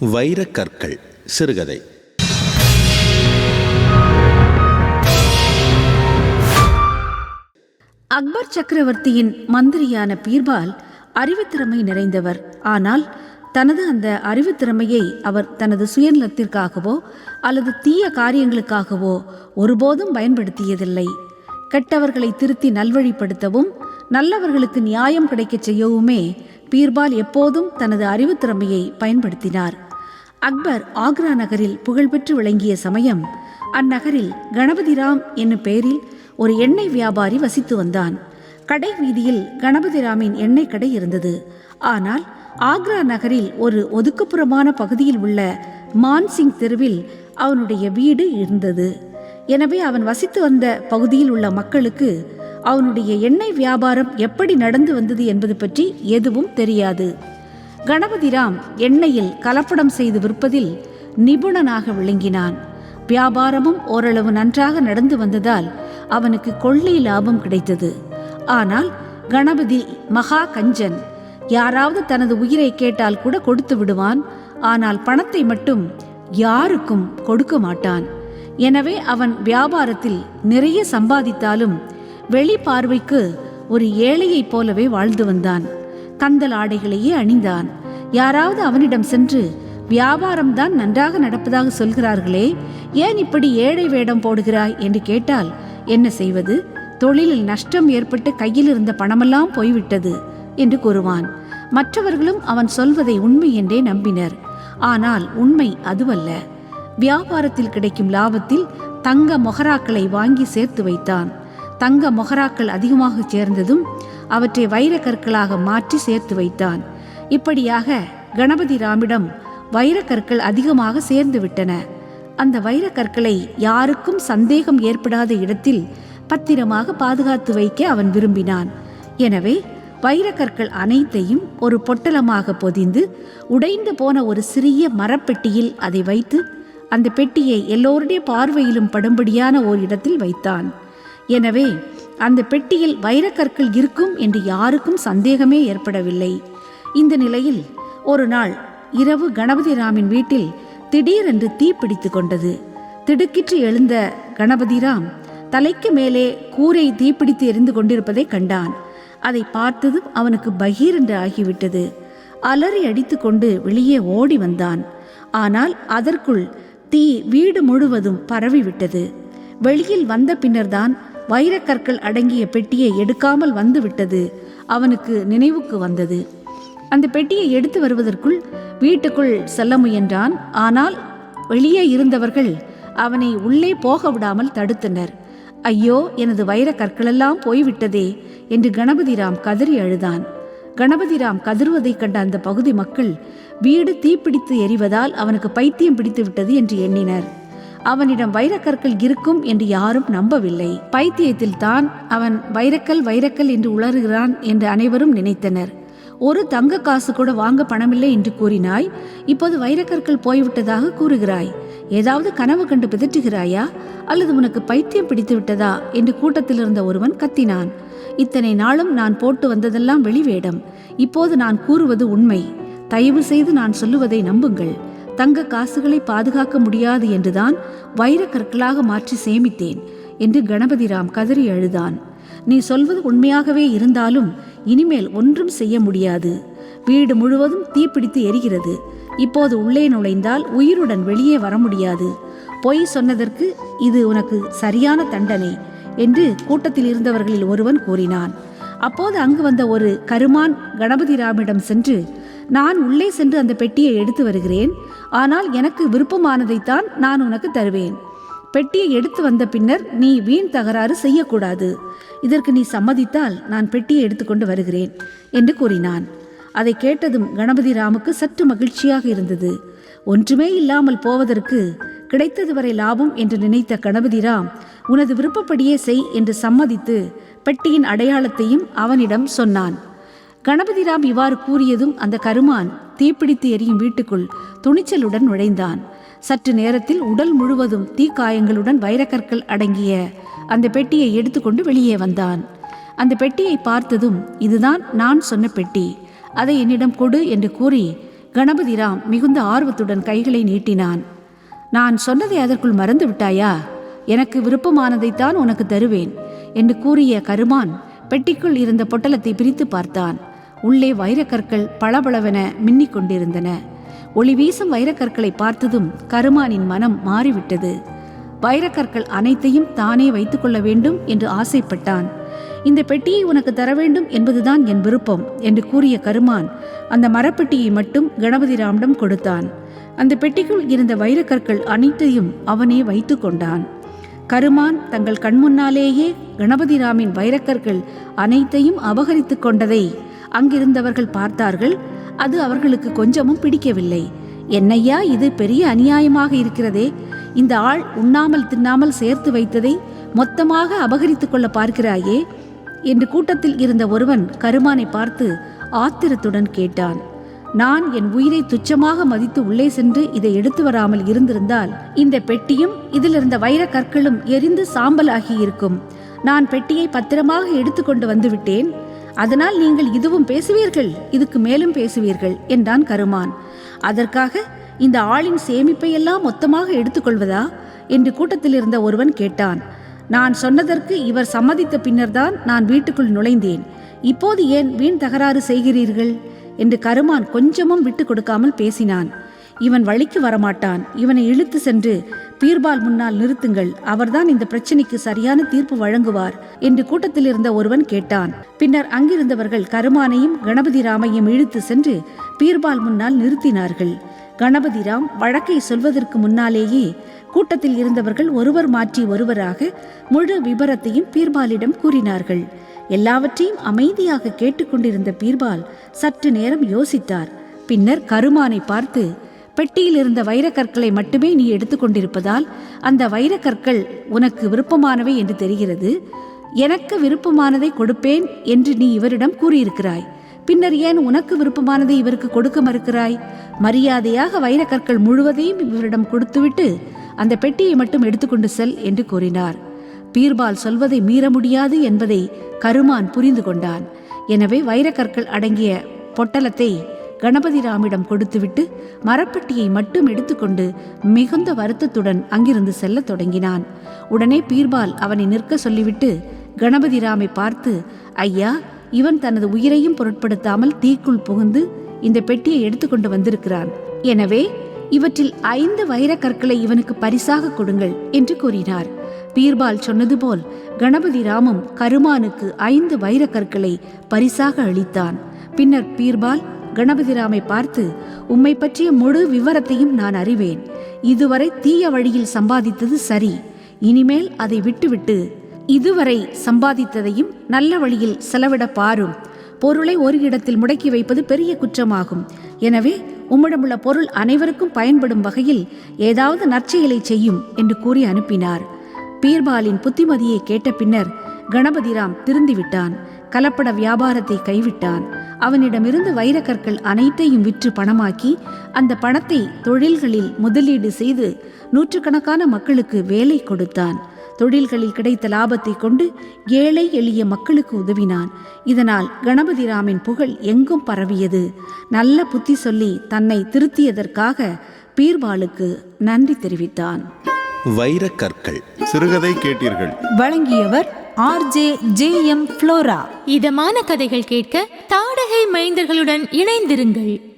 வைரக்கற்கள் சிறுகதை. அக்பர் சக்கரவர்த்தியின் மந்திரியான பீர்பால் அறிவுத்திறமை நிறைந்தவர். ஆனால் தனது அந்த அறிவுத்திறமையை அவர் தனது சுயநலத்திற்காகவோ அல்லது தீய காரியங்களுக்காகவோ ஒருபோதும் பயன்படுத்தியதில்லை. கெட்டவர்களை திருத்தி நல்வழிப்படுத்தவும் நல்லவர்களுக்கு நியாயம் கிடைக்கச் செய்யவுமே பீர்பால் எப்போதும் தனது அறிவுத்திறமையை பயன்படுத்தினார். அக்பர் ஆக்ரா நகரில் புகழ்பெற்று விளங்கிய சமயம் அந்நகரில் கணபதிராம் என்னும் பெயரில் ஒரு எண்ணெய் வியாபாரி வசித்து வந்தான். கடை வீதியில் கணபதிராமின் எண்ணெய் கடை இருந்தது. ஆனால் ஆக்ரா நகரில் ஒரு ஒதுக்குப்புறமான பகுதியில் உள்ள மான்சிங் தெருவில் அவனுடைய வீடு இருந்தது. எனவே அவன் வசித்து வந்த பகுதியில் உள்ள மக்களுக்கு அவனுடைய எண்ணெய் வியாபாரம் எப்படி நடந்து வந்தது என்பது பற்றி எதுவும் தெரியாது. கணபதிராம் எண்ணெயில் கலப்படம் செய்து விற்பதில் நிபுணனாக விளங்கினான். வியாபாரமும் ஓரளவு நன்றாக நடந்து வந்ததால் அவனுக்கு கொள்ளை லாபம் கிடைத்தது. ஆனால் கணபதி மகா கஞ்சன் யாராவது தனது உயிரை கேட்டால் கூட கொடுத்து விடுவான். ஆனால் பணத்தை மட்டும் யாருக்கும் கொடுக்க மாட்டான். எனவே அவன் வியாபாரத்தில் நிறைய சம்பாதித்தாலும் வெளி பார்வைக்கு ஒரு ஏழையைப் போலவே வாழ்ந்து வந்தான். கந்தல் ஆடைகளையே அணிந்தான். யாராவது அவனிடம் சென்று வியாபாரம்தான் நன்றாக நடப்பதாக சொல்கிறார்களே ஏன் இப்படி ஏழை வேடம் போடுகிறாய்? என்று கேட்டால் என்ன செய்வது? தொழிலில் நஷ்டம் ஏற்பட்டு கையில் இருந்த பணமெல்லாம் போய்விட்டது என்று கூறுவான். மற்றவர்களும் அவன் சொல்வதை உண்மை என்றே நம்பினர். ஆனால் உண்மை அதுவல்ல. வியாபாரத்தில் கிடைக்கும் லாபத்தில் தங்க மொகராக்களை வாங்கி சேர்த்து வைத்தான். தங்க மொகராக்கள் அதிகமாக சேர்ந்ததும் அவற்றை வைரக்கற்களாக மாற்றி சேர்த்து வைத்தான். இப்படியாக கணபதி ராமிடம் வைரக்கற்கள் அதிகமாக சேர்ந்து விட்டன. அந்த வைரக்கற்களை யாருக்கும் சந்தேகம் ஏற்படாத இடத்தில் பத்திரமாக பாதுகாத்து வைக்க அவன் விரும்பினான். எனவே வைரக்கற்கள் அனைத்தையும் ஒரு பொட்டலமாக பொதிந்து உடைந்து போன ஒரு சிறிய மரப்பெட்டியில் அதை வைத்து அந்த பெட்டியை எல்லோருடைய பார்வையிலும் படும்படியான ஓர் இடத்தில் வைத்தான். எனவே அந்த பெட்டியில் வைரக்கற்கள் இருக்கும் என்று யாருக்கும் சந்தேகமே ஏற்படவில்லை. இந்த நிலையில் ஒரு நாள் இரவு கணபதிராமின் வீட்டில் திடீரென்று தீ பிடித்து கொண்டது. திடுக்கிற்று எழுந்த கணபதிராம் தலைக்கு மேலே கூரை தீப்பிடித்து எரிந்து கொண்டிருப்பதை கண்டான். அதை பார்த்ததும் அவனுக்கு பகீர் என்று ஆகிவிட்டது. அலறி அடித்துக்கொண்டு வெளியே ஓடி வந்தான். ஆனால் அதற்குள் தீ வீடு முழுவதும் பரவிவிட்டது. வெளியில் வந்த பின்னர்தான் வைரக்கற்கள் அடங்கிய பெட்டியை எடுக்காமல் வந்துவிட்டது. அவனுக்கு நினைவுக்கு வந்தது. அந்த பெட்டியை எடுத்து வருவதற்குள் வீட்டுக்குள் செல்ல முயன்றான். ஆனால் வெளியே இருந்தவர்கள் அவனை உள்ளே போக விடாமல் தடுத்தனர். ஐயோ எனது வைர கற்களெல்லாம் போய்விட்டதே என்று கணபதிராம் கதறி அழுதான். கணபதிராம் கதறுவதைக் கண்ட அந்த பகுதி மக்கள் வீடு தீப்பிடித்து எரிவதால் அவனுக்கு பைத்தியம் பிடித்து விட்டது என்று எண்ணினர். அவனிடம் வைரக்கற்கள் இருக்கும் என்று யாரும் நம்பவில்லை. பைத்தியத்தில் தான் அவன் வைரக்கல் வைரக்கல் என்று உளறுகிறான் என்று அனைவரும் நினைத்தனர். ஒரு தங்க காசு கூட வாங்க பணமில்லை என்று கூறினாய். இப்போது வைரக்கற்கள் போய்விட்டதாக கூறுகிறாய். ஏதாவது கனவு கண்டு பிதற்றுகிறாயா? அல்லது உனக்கு பைத்தியம் பிடித்து விட்டதா? என்று கூட்டத்தில் இருந்த ஒருவன் கத்தினான். இத்தனை நாளும் நான் போட்டு வந்ததெல்லாம் வெளிவேடம். இப்போது நான் கூறுவது உண்மை. தயவு செய்து நான் சொல்லுவதை நம்புங்கள். தங்க காசுகளை பாதுகாக்க முடியாது என்றுதான் வைரக்கற்களாக மாற்றி சேமித்தேன் என்று கணபதிராம் கதறி அழுதான். நீ சொல்வது உண்மையாகவே இருந்தாலும் இனிமேல் ஒன்றும் செய்ய முடியாது. வீடு முழுவதும் தீப்பிடித்து எரிகிறது. இப்போது உள்ளே நுழைந்தால் உயிருடன் வெளியே வர முடியாது. பொய் சொன்னதற்கு இது உனக்கு சரியான தண்டனை என்று கூட்டத்தில் இருந்தவர்களில் ஒருவன் கூறினான். அப்போது அங்கு வந்த ஒரு கருமான் கணபதிராமிடம் சென்று நான் உள்ளே சென்று அந்த பெட்டியை எடுத்து வருகிறேன். ஆனால் எனக்கு விருப்பமானதைத்தான் நான் உனக்கு தருவேன். பெட்டியை எடுத்து வந்த பின்னர் நீ வீண் தகராறு செய்யக்கூடாது. இதற்கு நீ சம்மதித்தால் நான் பெட்டியை எடுத்துக்கொண்டு வருகிறேன் என்று கூறினான். அதை கேட்டதும் கணபதி ராமுக்கு சற்று மகிழ்ச்சியாக இருந்தது. ஒன்றுமே இல்லாமல் போவதற்கு கிடைத்தது வரை லாபம் என்று நினைத்த கணபதி ராம் உனது விருப்பப்படியே செய் என்று சம்மதித்து பெட்டியின் அடையாளத்தையும் அவனிடம் சொன்னான். கணபதிராம் இவ்வாறு கூறியதும் அந்த கருமான் தீப்பிடித்து எரியும் வீட்டுக்குள் துணிச்சலுடன் நுழைந்தான். சற்று நேரத்தில் உடல் முழுவதும் தீக்காயங்களுடன் வைரக்கற்கள் அடங்கிய அந்த பெட்டியை எடுத்துக்கொண்டு வெளியே வந்தான். அந்த பெட்டியை பார்த்ததும் இதுதான் நான் சொன்ன பெட்டி. அதை என்னிடம் கொடு என்று கூறி கணபதிராம் மிகுந்த ஆர்வத்துடன் கைகளை நீட்டினான். நான் சொன்னதை அதற்குள் மறந்து விட்டாயா? எனக்கு விருப்பமானதைத்தான் உனக்கு தருவேன் என்று கூறிய கருமான் பெட்டிக்குள் இருந்த பொட்டலத்தை பிரித்து பார்த்தான். உள்ளே வைரக்கற்கள் பளபளவென மின்னிக் கொண்டிருந்தன. ஒளி வீசும் வைரக்கற்களை பார்த்ததும் கருமானின் மனம் மாறிவிட்டது. வைரக்கற்கள் அனைத்தையும் தானே வைத்துக்கொள்ள வேண்டும் என்று ஆசைப்பட்டான். இந்த பெட்டியை உனக்கு தர வேண்டும் என்பதுதான் என் விருப்பம் என்று கூறிய கருமான் அந்த மரப்பெட்டியை மட்டும் கணபதிராமிடம் கொடுத்தான். அந்த பெட்டிக்குள் இருந்த வைரக்கற்கள் அனைத்தையும் அவனே வைத்து கொண்டான். கருமான் தங்கள் கண்முன்னாலேயே கணபதிராமின் வைரக்கற்கள் அனைத்தையும் அபகரித்து கொண்டதை அங்கிருந்தவர்கள் பார்த்தார்கள் அது அவர்களுக்கு கொஞ்சமும் பிடிக்கவில்லை. என்னையா இது பெரிய அநியாயமாக இருக்கிறதே. இந்த ஆள் உண்ணாமல் தின்னாமல் சேர்த்து வைத்ததை மொத்தமாக அபகரித்துக் கொள்ள பார்க்கிறாயே என்று கூட்டத்தில் இருந்த ஒருவன் கருமானை பார்த்து ஆத்திரத்துடன் கேட்டான். நான் என் உயிரை துச்சமாக மதித்து உள்ளே சென்று இதை எடுத்து வராமல் இருந்திருந்தால் இந்த பெட்டியும் இதிலிருந்த வைர கற்களும் எரிந்து சாம்பலாகி இருக்கும் நான் பெட்டியை பத்திரமாக எடுத்துக்கொண்டு வந்துவிட்டேன். அதனால் நீங்கள் இதுவும் பேசுவீர்கள் இதுக்கு மேலும் பேசுவீர்கள் என்றான் கருமான். அதற்காக இந்த ஆளின் சேமிப்பை எல்லாம் மொத்தமாக எடுத்துக்கொள்வதா? என்று கூட்டத்தில் இருந்த ஒருவன் கேட்டான். நான் சொன்னதற்கு இவர் சம்மதித்த பின்னர்தான் நான் வீட்டுக்குள் நுழைந்தேன். இப்போது ஏன் வீண் தகராறு செய்கிறீர்கள்? என்று கருமான் கொஞ்சமும் விட்டு கொடுக்காமல் பேசினான். இவன் வழிக்கு வரமாட்டான். இவனை இழுத்து சென்று பீர்பால் முன்னால் நிறுத்துங்கள். அவர்தான் இந்த பிரச்சனைக்கு சரியான தீர்ப்பு வழங்குவார் என்று கூட்டத்தில் இருந்த ஒருவன் கேட்டான். பின்னர் அங்கிருந்தவர்கள் கருமானையும் கணபதி ராமையும் இழுத்து சென்று பீர்பால் முன்னால் நிறுத்தினார்கள். கணபதி ராம் வழக்கை சொல்வதற்கு முன்னாலேயே கூட்டத்தில் இருந்தவர்கள் ஒருவர் மாற்றி ஒருவராக முழு விபரத்தையும் பீர்பாலிடம் கூறினார்கள். எல்லாவற்றையும் அமைதியாக கேட்டுக்கொண்டிருந்த பீர்பால் சற்று நேரம் யோசித்தார். பின்னர் கருமானை பார்த்து பெட்டியில் இருந்த வைரக்கற்களை மட்டுமே நீ எடுத்துக்கொண்டிருப்பதால் அந்த வைரக்கற்கள் உனக்கு விருப்பமானவை என்று தெரிகிறது. எனக்கு விருப்பமானதை கொடுப்பேன் என்று நீ இவரிடம் கூறியிருக்கிறாய். பின்னர் ஏன் உனக்கு விருப்பமானதை இவருக்கு கொடுக்க மறுக்கிறாய்? மரியாதையாக வைரக்கற்கள் முழுவதையும் இவரிடம் கொடுத்துவிட்டு அந்த பெட்டியை மட்டும் எடுத்துக்கொண்டு செல் என்று கூறினார். பீர்பால் சொல்வதை மீற முடியாது என்பதை கருமான் புரிந்து கொண்டான். எனவே வைரக்கற்கள் அடங்கிய பொட்டலத்தை கணபதிராமிடம் கொடுத்துவிட்டு மரப்பெட்டியை மட்டும் எடுத்துக்கொண்டு மிகுந்த வருத்தத்துடன் அங்கிருந்து செல்லத் தொடங்கினான். உடனே பீர்பால் அவனை நிற்க சொல்லிவிட்டு கணபதிராமை பார்த்து ஐயா இவன் தனது உயிரையும் பொருட்படுத்தாமல் தீக்குள் புகுந்து இந்த பெட்டியை எடுத்துக்கொண்டு வந்திருக்கிறான். எனவே இவற்றில் ஐந்து வைரக்கற்களை இவனுக்கு பரிசாக கொடுங்கள் என்று கூறினார். பீர்பால் சொன்னது போல் கணபதி ராமும் கருமானுக்கு ஐந்து வைரக்கற்களை பரிசாக அளித்தான். பின்னர் பீர்பால் கணபதிராமை பார்த்து உம்மை பற்றிய முழு விவரத்தையும் நான் அறிவேன். இதுவரை தீய வழியில் சம்பாதித்தது சரி. இனிமேல் அதை விட்டுவிட்டு இதுவரை சம்பாதித்ததையும் நல்ல வழியில் செலவிட பாரும். பொருளை ஒரு இடத்தில் முடக்கி வைப்பது பெரிய குற்றமாகும். எனவே உம்மிடமுள்ள பொருள் அனைவருக்கும் பயன்படும் வகையில் ஏதாவது நற்செயலை செய்யும் என்று கூறி அனுப்பினார். பீர்பாலின் புத்திமதியை கேட்ட பின்னர் கணபதிராம் திருந்திவிட்டான் கலப்பட வியாபாரத்தை கைவிட்டான். அவனிடமிருந்து வைரக்கற்கள் அனைத்தையும் விற்று பணமாக்கி அந்த பணத்தை தொழில்களில் முதலீடு செய்து நூற்றுக்கணக்கான மக்களுக்கு வேலை கொடுத்தான். தொழில்களில் கிடைத்த லாபத்தை கொண்டு ஏழை எளிய மக்களுக்கு உதவினான். இதனால் கணபதிராமின் புகழ் எங்கும் பரவியது. நல்ல புத்தி சொல்லி தன்னை திருத்தியதற்காக பீர்பாலுக்கு நன்றி தெரிவித்தான். வைரக்கற்கள். சிறுகதை கேட்டீர்கள். வழங்கியவர் ஆர்ஜே ஜே எம் ஃப்ளோரா. இதமான கதைகள் கேட்க தாடகை மைந்தர்களுடன் இணைந்திருங்கள்.